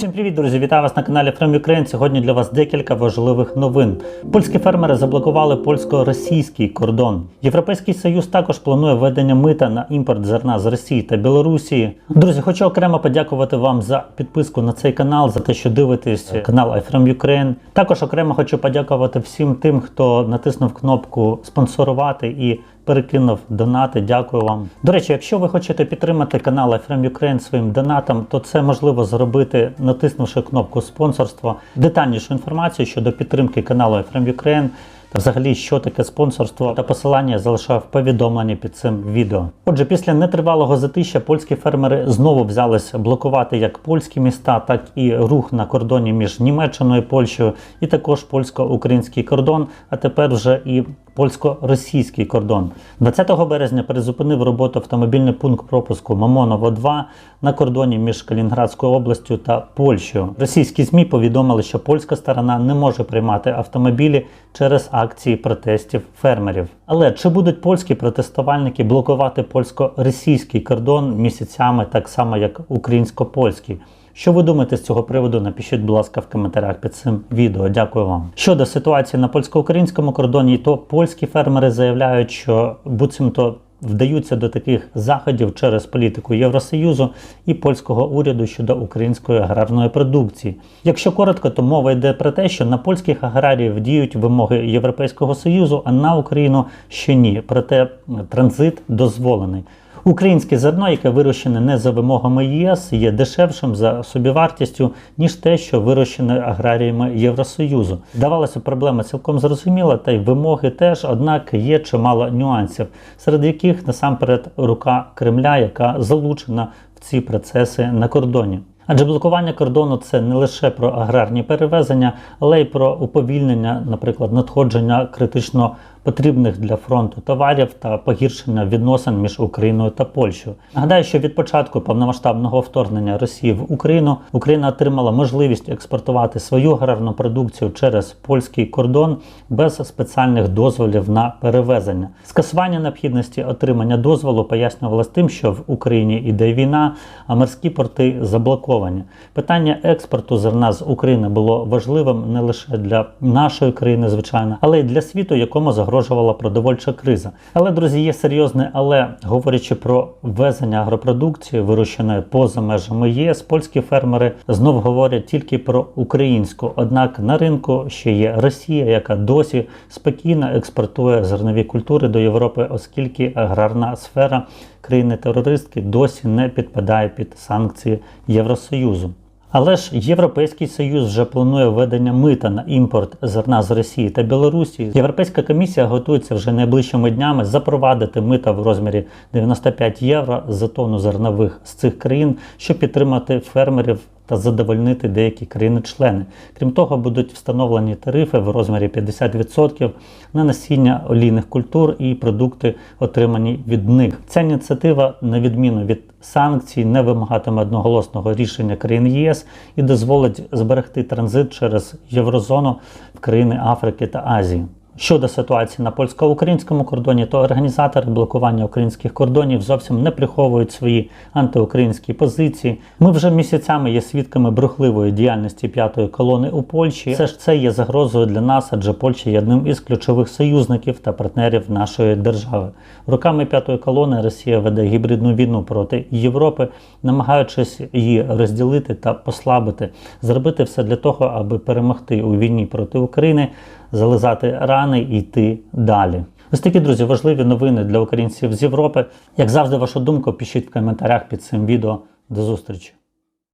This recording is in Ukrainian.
Всім привіт, друзі! Вітаю вас на каналі From Ukraine. Сьогодні для вас декілька важливих новин. Польські фермери заблокували польсько-російський кордон. Європейський союз також планує введення мита на імпорт зерна з Росії та Білорусі. Друзі, хочу окремо подякувати вам за підписку на цей канал, за те, що дивитесь канал iFrom Ukraine. Також окремо хочу подякувати всім тим, хто натиснув кнопку спонсорувати і перекинув донати. Дякую вам. До речі, якщо ви хочете підтримати канал iFrame Ukraine своїм донатом, то це можливо зробити, натиснувши кнопку спонсорство. Детальнішу інформацію щодо підтримки каналу iFrame Ukraine та взагалі, що таке спонсорство та посилання я залишаю в повідомленні під цим відео. Отже, після нетривалого затища польські фермери знову взялися блокувати як польські міста, так і рух на кордоні між Німеччиною і Польщею, і також польсько-український кордон, а тепер вже і польсько-російський кордон. 20 березня перезупинив роботу автомобільний пункт пропуску Мамоново 2 на кордоні між Калінінградською областю та Польщею. Російські змі повідомили, що польська сторона не може приймати автомобілі через акції протестів фермерів. Але чи будуть польські протестувальники блокувати польсько-російський кордон місяцями, так само як українсько-польський? Що ви думаєте з цього приводу? Напишіть, будь ласка, в коментарях під цим відео. Дякую вам. Щодо ситуації на польсько-українському кордоні, то польські фермери заявляють, що буцімто вдаються до таких заходів через політику Євросоюзу і польського уряду щодо української аграрної продукції. Якщо коротко, то мова йде про те, що на польських аграріїв діють вимоги Європейського союзу, а на Україну ще ні. Проте транзит дозволений. Українське зерно, яке вирощене не за вимогами ЄС, є дешевшим за собівартістю, ніж те, що вирощене аграріями Євросоюзу. Здавалося, проблема цілком зрозуміла, та й вимоги теж, однак є чимало нюансів, серед яких насамперед рука Кремля, яка залучена в ці процеси на кордоні. Адже блокування кордону це не лише про аграрні перевезення, але й про уповільнення, наприклад, надходження критично потрібних для фронту товарів та погіршення відносин між Україною та Польщею. Нагадаю, що від початку повномасштабного вторгнення Росії в Україну Україна отримала можливість експортувати свою аграрну продукцію через польський кордон без спеціальних дозволів на перевезення. Скасування необхідності отримання дозволу пояснювалось тим, що в Україні іде війна, а морські порти заблоковані. Питання експорту зерна з України було важливим не лише для нашої країни, звичайно, але й для світу, якому загрожувала продовольча криза. Але, друзі, є серйозне, але говорячи про ввезення агропродукції, вирощеної поза межами ЄС, польські фермери знов говорять тільки про українську. Однак на ринку ще є Росія, яка досі спокійно експортує зернові культури до Європи, оскільки аграрна сфера країни-терористки досі не підпадає під санкції Євросоюзу. Але ж Європейський Союз вже планує введення мита на імпорт зерна з Росії та Білорусі. Європейська комісія готується вже найближчими днями запровадити мита в розмірі 95 євро за тонну зернових з цих країн, щоб підтримати фермерів та задовольнити деякі країни-члени. Крім того, будуть встановлені тарифи в розмірі 50% на насіння олійних культур і продукти, отримані від них. Ця ініціатива, на відміну від санкцій, не вимагатиме одноголосного рішення країн ЄС і дозволить зберегти транзит через єврозону в країни Африки та Азії. Щодо ситуації на польсько-українському кордоні, то організатори блокування українських кордонів зовсім не приховують свої антиукраїнські позиції. Ми вже місяцями є свідками брухливої діяльності п'ятої колони у Польщі. Все ж це є загрозою для нас, адже Польща є одним із ключових союзників та партнерів нашої держави. Руками п'ятої колони Росія веде гібридну війну проти Європи, намагаючись її розділити та послабити, зробити все для того, аби перемогти у війні проти України, зализати рани і йти далі. Ось такі друзі, важливі новини для українців з Європи. Як завжди, вашу думку пишіть в коментарях під цим відео. До зустрічі!